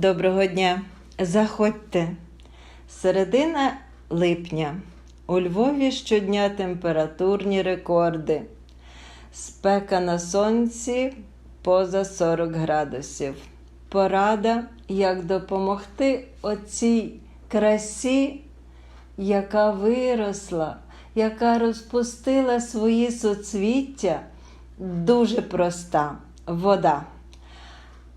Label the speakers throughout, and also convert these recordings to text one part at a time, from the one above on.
Speaker 1: Доброго дня! Заходьте. Середина липня. У Львові щодня температурні рекорди. Спека на сонці поза 40 градусів. Порада, як допомогти оцій красі, яка виросла, яка розпустила свої соцвіття, дуже проста вода.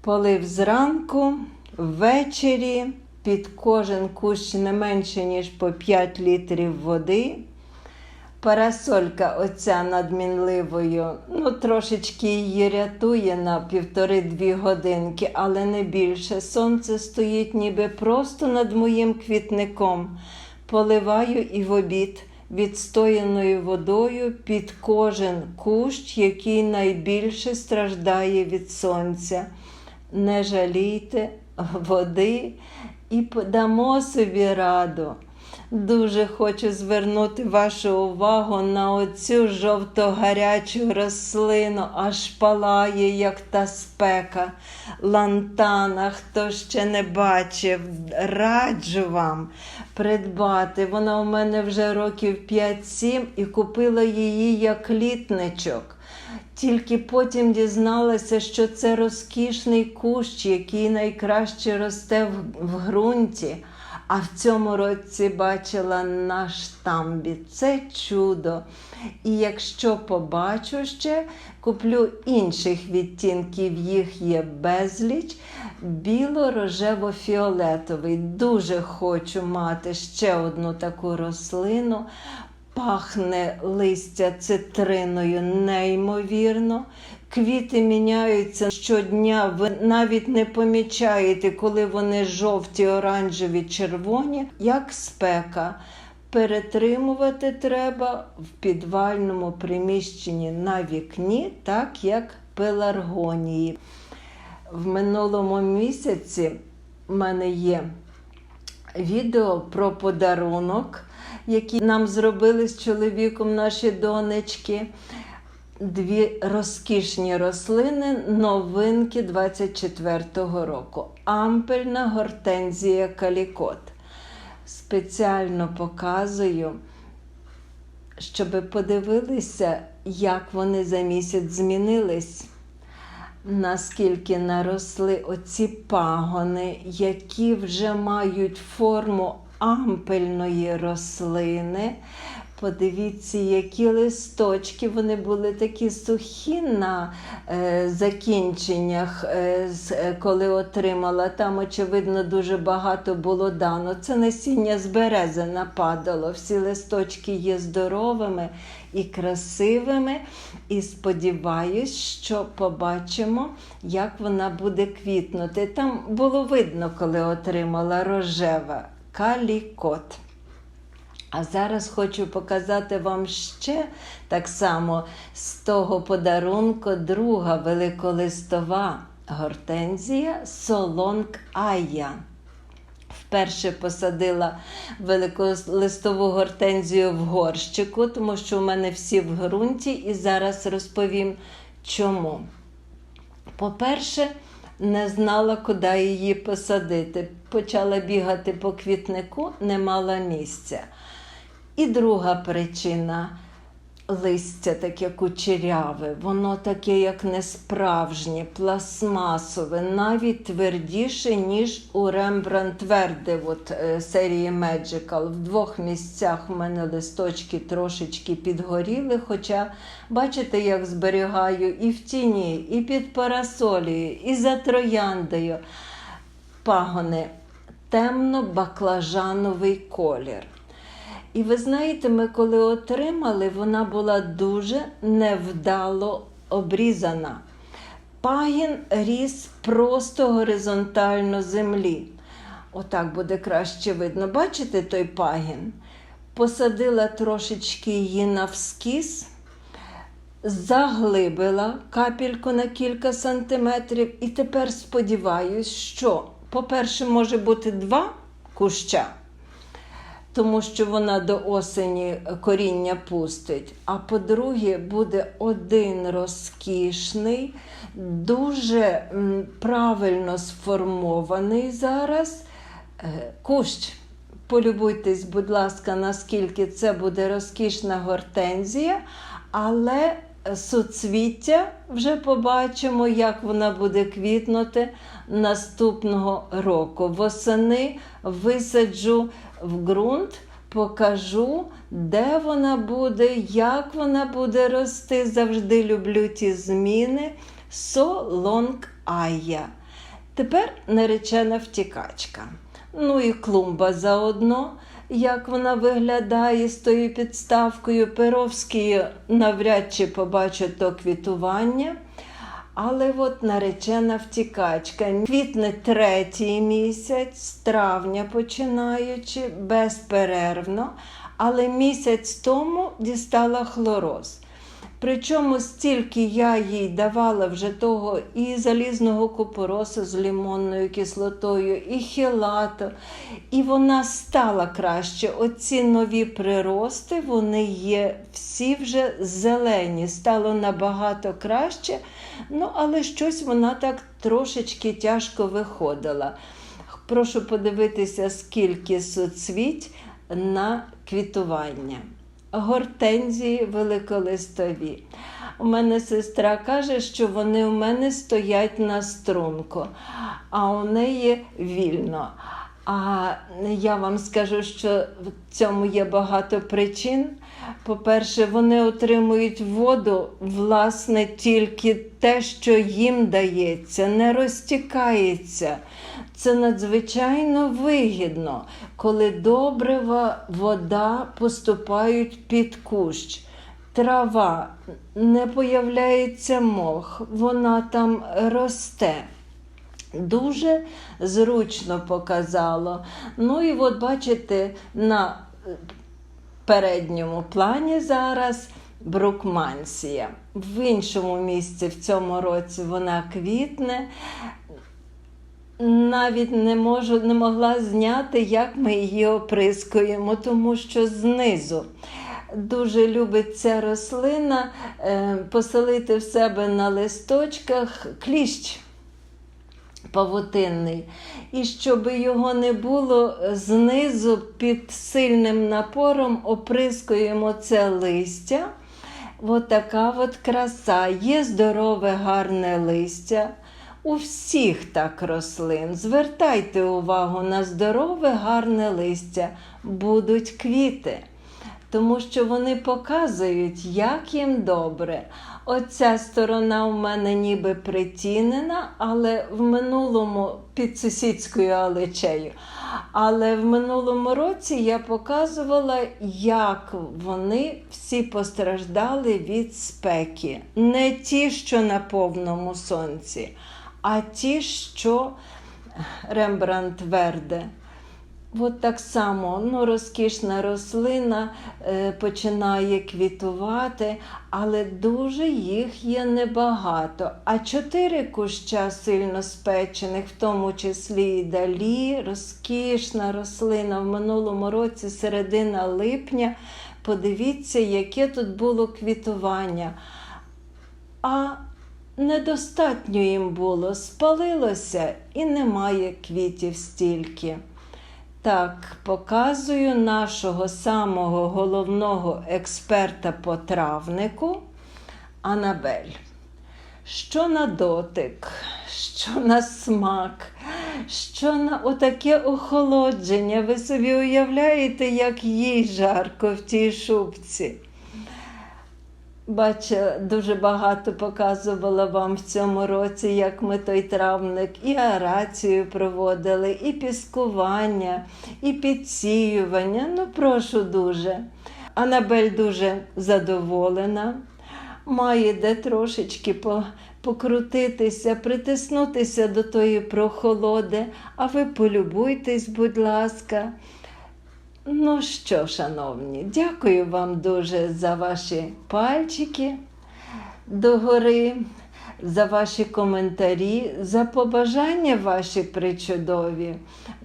Speaker 1: Полив зранку, ввечері під кожен кущ не менше, ніж по 5 літрів води. Парасолька оця над мінливою, ну трошечки її рятує на півтори-дві годинки, але не більше. Сонце стоїть ніби просто над моїм квітником. Поливаю і в обід відстояною водою під кожен кущ, який найбільше страждає від сонця. Не жалійте води і дамо собі раду. Дуже хочу звернути вашу увагу на оцю жовто-гарячу рослину, аж палає, як та спека. Лантана, хто ще не бачив, раджу вам придбати. Вона у мене вже років 5-7 і купила її як літничок. Тільки потім дізналася, що це розкішний кущ, який найкраще росте в, в ґрунті. А в цьому році бачила на штамбі. Це чудо. І якщо побачу ще, куплю інших відтінків, їх є безліч. Біло-рожево-фіолетовий. Дуже хочу мати ще одну таку рослину. Пахне листя цитриною неймовірно. Квіти міняються щодня. Ви навіть не помічаєте, коли вони жовті, оранжеві, червоні, як спека. Перетримувати треба в підвальному приміщенні на вікні, так як пеларгонії. В минулому місяці в мене є відео про подарунок, який нам зробили з чоловіком наші донечки. Дві розкішні рослини новинки 24-го року. Ампельна гортензія калікот. Спеціально показую, щоб подивилися, як вони за місяць змінились. Наскільки наросли оці пагони, які вже мають форму ампельної рослини. Подивіться, які листочки, вони були такі сухі на е, закінченнях, е, е, коли отримала. Там, очевидно, дуже багато було дано. Це насіння з берези нападало. Всі листочки є здоровими і красивими. І сподіваюсь, що побачимо, як вона буде квітнути. Там було видно, коли отримала рожева калікот. А зараз хочу показати вам ще так само з того подарунку друга великолистова гортензія Солонг Айя. Вперше посадила великолистову гортензію в горщику, тому що у мене всі в ґрунті, і зараз розповім чому. По-перше, не знала, куди її посадити. Почала бігати по квітнику, не мала місця. І друга причина листя таке кучеряве, воно таке, як несправжнє, пластмасове, навіть твердіше, ніж у Рембрандт Верде от, е, серії Magical. В двох місцях у мене листочки трошечки підгоріли, хоча бачите, як зберігаю і в тіні, і під парасолією, і за трояндою. Пагони темно-баклажановий колір. І ви знаєте, ми коли отримали, вона була дуже невдало обрізана. Пагін ріс просто горизонтально землі. Отак буде краще видно. Бачите той пагін? Посадила трошечки її навскіз, заглибила капельку на кілька сантиметрів, і тепер сподіваюсь, що, по-перше, може бути два куща. Тому що вона до осені коріння пустить. А по-друге, буде один розкішний, дуже правильно сформований зараз е, кущ. Полюбуйтесь, будь ласка, наскільки це буде розкішна гортензія, але суцвіття вже побачимо, як вона буде квітнути наступного року. Восени висаджу в ґрунт, покажу, де вона буде, як вона буде рости. Завжди люблю ті зміни. Солонг Айя. Тепер наречена втікачка. Ну і клумба заодно, як вона виглядає з тою підставкою. Перовський навряд чи побачить то квітування. Але от наречена втікачка. Квітне третій місяць, з травня починаючи, безперервно, але місяць тому дістала хлороз. Причому стільки я їй давала вже того і залізного купоросу з лимонною кислотою, і хілато, і вона стала краще. Оці нові прирости, вони є всі вже зелені, стало набагато краще. Ну, але щось вона так трошечки тяжко виходила. Прошу подивитися, скільки соцвіть на квітування гортензії великолистові. У мене сестра каже, що вони у мене стоять на струнку, а у неї вільно. А я вам скажу, що в цьому є багато причин. По-перше, вони отримують воду, власне, тільки те, що їм дається, не розтікається. Це надзвичайно вигідно, коли добрива, вода поступають під кущ. Трава, не появляється мох, вона там росте. Дуже зручно показало. Ну і от бачите, на передньому плані зараз брукмансія. В іншому місці в цьому році вона квітне. Навіть не можу, не могла зняти, як ми її оприскуємо, тому що знизу дуже любить ця рослина е, поселити в себе на листочках кліщ павутинний. І щоб його не було знизу під сильним напором, оприскуємо це листя. От от краса. Є здорове, гарне листя. У всіх так рослин. Звертайте увагу на здорове, гарне листя, будуть квіти, тому що вони показують, як їм добре. Оця сторона у мене ніби притінена, але в минулому під сусідською алечею. Але в минулому році я показувала, як вони всі постраждали від спеки. Не ті, що на повному сонці, а ті, що Рембрандт Верде. От так само ну, розкішна рослина е, починає квітувати, але дуже їх є небагато. А чотири куща сильно спечених, в тому числі і далі, розкішна рослина в минулому році, середина липня. Подивіться, яке тут було квітування. А недостатньо їм було, спалилося і немає квітів стільки. Так, показую нашого самого головного експерта по травнику Анабель. Що на дотик, що на смак, що на отаке охолодження. Ви собі уявляєте, як їй жарко в тій шубці. Бачила, дуже багато показувала вам в цьому році, як ми той травник і арацію проводили, і піскування, і підсіювання. Ну, прошу дуже. Анабель дуже задоволена, має де трошечки по, покрутитися, притиснутися до тої прохолоди, а ви полюбуйтесь, будь ласка. Ну що, шановні, дякую вам дуже за ваші пальчики догори. за ваші коментарі, за побажання ваші причудові.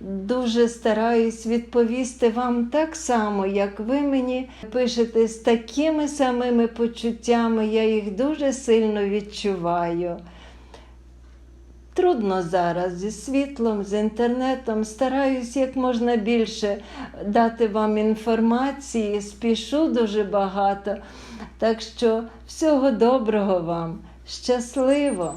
Speaker 1: Дуже стараюсь відповісти вам так само, як ви мені пишете з такими самими почуттями. Я їх дуже сильно відчуваю. Трудно зараз зі світлом, з інтернетом. Стараюсь як можна більше дати вам інформації, спішу дуже багато. Так що всього доброго вам, щасливо!